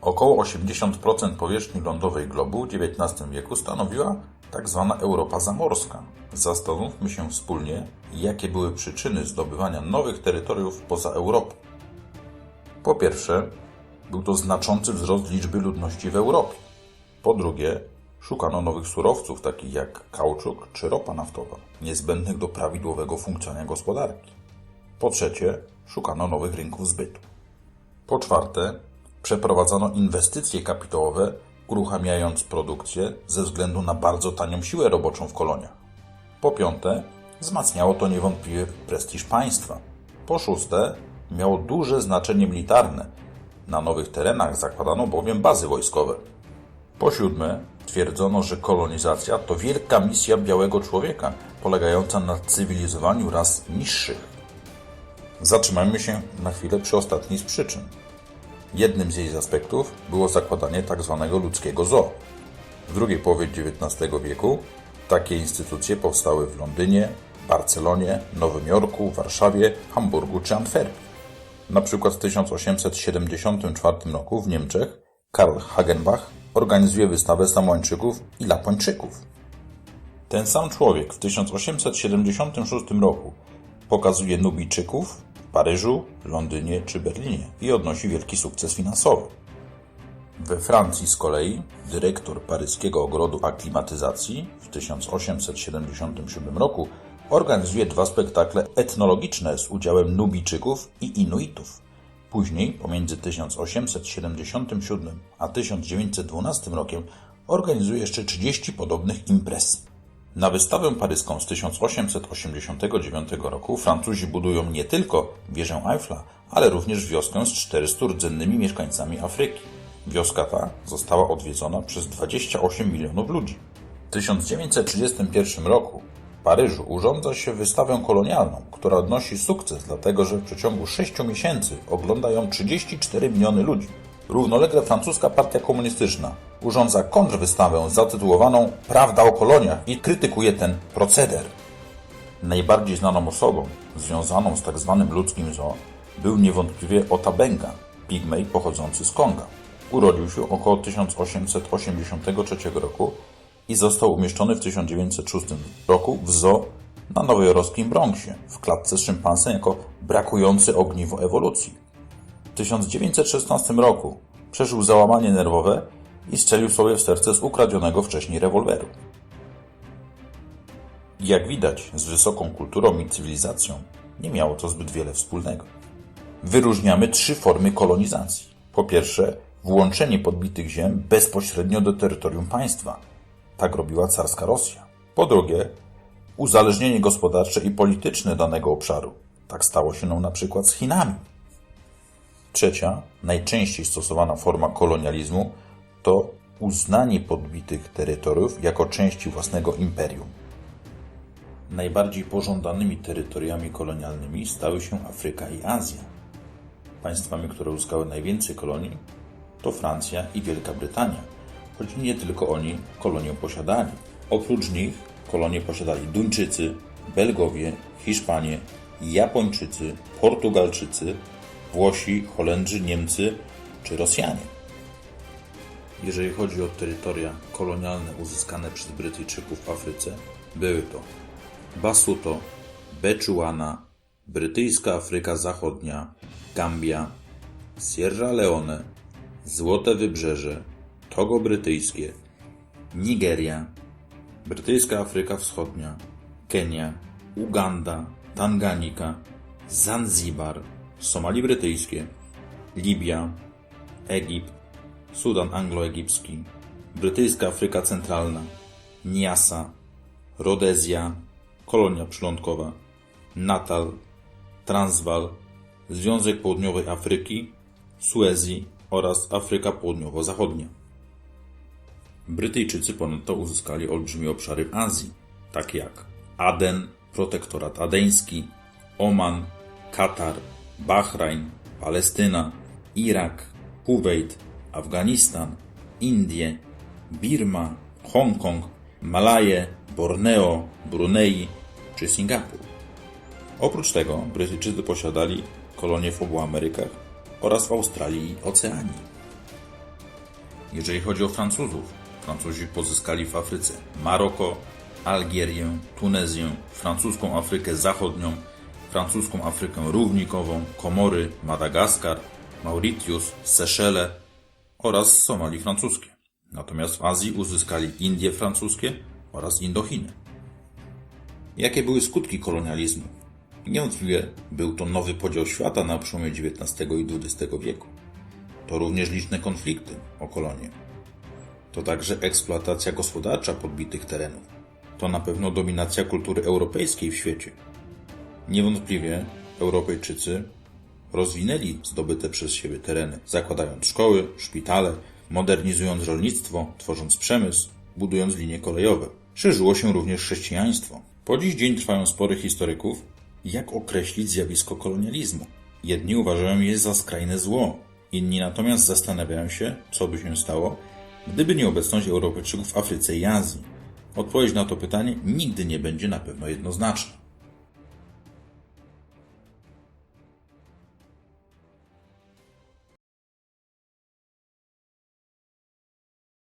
Około 80% powierzchni lądowej globu w XIX wieku stanowiła tzw. Europa zamorska. Zastanówmy się wspólnie, jakie były przyczyny zdobywania nowych terytoriów poza Europą. Po pierwsze, był to znaczący wzrost liczby ludności w Europie. Po drugie, szukano nowych surowców, takich jak kauczuk czy ropa naftowa, niezbędnych do prawidłowego funkcjonowania gospodarki. Po trzecie, szukano nowych rynków zbytu. Po czwarte, przeprowadzano inwestycje kapitałowe, uruchamiając produkcję ze względu na bardzo tanią siłę roboczą w koloniach. Po piąte, wzmacniało to niewątpliwie prestiż państwa. Po szóste, miało duże znaczenie militarne. Na nowych terenach zakładano bowiem bazy wojskowe. Po siódme, twierdzono, że kolonizacja to wielka misja białego człowieka, polegająca na cywilizowaniu ras niższych. Zatrzymajmy się na chwilę przy ostatniej z przyczyn. Jednym z jej aspektów było zakładanie tzw. ludzkiego zoo. W drugiej połowie XIX wieku takie instytucje powstały w Londynie, Barcelonie, Nowym Jorku, Warszawie, Hamburgu czy Antwerpii. Na przykład w 1874 roku w Niemczech Karl Hagenbach organizuje wystawę Samoańczyków i Lapończyków. Ten sam człowiek w 1876 roku pokazuje Nubijczyków Paryżu, Londynie czy Berlinie i odnosi wielki sukces finansowy. We Francji z kolei dyrektor paryskiego ogrodu aklimatyzacji w 1877 roku organizuje dwa spektakle etnologiczne z udziałem Nubijczyków i Inuitów. Później, pomiędzy 1877 a 1912 rokiem, organizuje jeszcze 30 podobnych imprez. Na wystawę paryską z 1889 roku Francuzi budują nie tylko wieżę Eiffla, ale również wioskę z 400 rdzennymi mieszkańcami Afryki. Wioska ta została odwiedzona przez 28 milionów ludzi. W 1931 roku w Paryżu urządza się wystawę kolonialną, która odnosi sukces, dlatego że w przeciągu 6 miesięcy ogląda ją 34 miliony ludzi. Równolegle francuska partia komunistyczna urządza kontrwystawę zatytułowaną Prawda o koloniach i krytykuje ten proceder. Najbardziej znaną osobą związaną z tzw. ludzkim zoo był niewątpliwie Otabenga, pigmej pochodzący z Konga. Urodził się około 1883 roku i został umieszczony w 1906 roku w zoo na nowojoroskim Bronxie w klatce z szympansem jako brakujący ogniwo ewolucji. W 1916 roku przeżył załamanie nerwowe i strzelił sobie w serce z ukradzionego wcześniej rewolweru. Jak widać, z wysoką kulturą i cywilizacją nie miało to zbyt wiele wspólnego. Wyróżniamy trzy formy kolonizacji. Po pierwsze, włączenie podbitych ziem bezpośrednio do terytorium państwa. Tak robiła carska Rosja. Po drugie, uzależnienie gospodarcze i polityczne danego obszaru. Tak stało się na przykład z Chinami. Trzecia, najczęściej stosowana forma kolonializmu to uznanie podbitych terytoriów jako części własnego imperium. Najbardziej pożądanymi terytoriami kolonialnymi stały się Afryka i Azja. Państwami, które uzyskały najwięcej kolonii, to Francja i Wielka Brytania, choć nie tylko oni kolonię posiadali. Oprócz nich kolonie posiadali Duńczycy, Belgowie, Hiszpanie, Japończycy, Portugalczycy, Włosi, Holendrzy, Niemcy czy Rosjanie. Jeżeli chodzi o terytoria kolonialne uzyskane przez Brytyjczyków w Afryce, były to Basuto, Beczuana, Brytyjska Afryka Zachodnia, Gambia, Sierra Leone, Złote Wybrzeże, Togo Brytyjskie, Nigeria, Brytyjska Afryka Wschodnia, Kenia, Uganda, Tanganika, Zanzibar, Somali Brytyjskie, Libia, Egipt, Sudan Anglo-Egipski, Brytyjska Afryka Centralna, Niasa, Rodezja, Kolonia Przylądkowa, Natal, Transvaal, Związek Południowej Afryki, Suezji oraz Afryka Południowo-Zachodnia. Brytyjczycy ponadto uzyskali olbrzymie obszary w Azji, takie jak Aden, Protektorat Adeński, Oman, Katar, Bahrajn, Palestyna, Irak, Kuwejt, Afganistan, Indie, Birma, Hongkong, Malaje, Borneo, Brunei czy Singapur. Oprócz tego Brytyjczycy posiadali kolonie w obu Amerykach oraz w Australii i Oceanii. Jeżeli chodzi o Francuzów, Francuzi pozyskali w Afryce Maroko, Algierię, Tunezję, francuską Afrykę Zachodnią, francuską Afrykę Równikową, Komory, Madagaskar, Mauritius, Seszele oraz Somalii francuskie. Natomiast w Azji uzyskali Indie francuskie oraz Indochiny. Jakie były skutki kolonializmu? Niewątpliwie był to nowy podział świata na przełomie XIX i XX wieku. To również liczne konflikty o kolonie. To także eksploatacja gospodarcza podbitych terenów. To na pewno dominacja kultury europejskiej w świecie. Niewątpliwie Europejczycy rozwinęli zdobyte przez siebie tereny, zakładając szkoły, szpitale, modernizując rolnictwo, tworząc przemysł, budując linie kolejowe. Szerzyło się również chrześcijaństwo. Po dziś dzień trwają spory historyków, jak określić zjawisko kolonializmu. Jedni uważają je za skrajne zło, inni natomiast zastanawiają się, co by się stało, gdyby nie obecność Europejczyków w Afryce i Azji. Odpowiedź na to pytanie nigdy nie będzie na pewno jednoznaczna.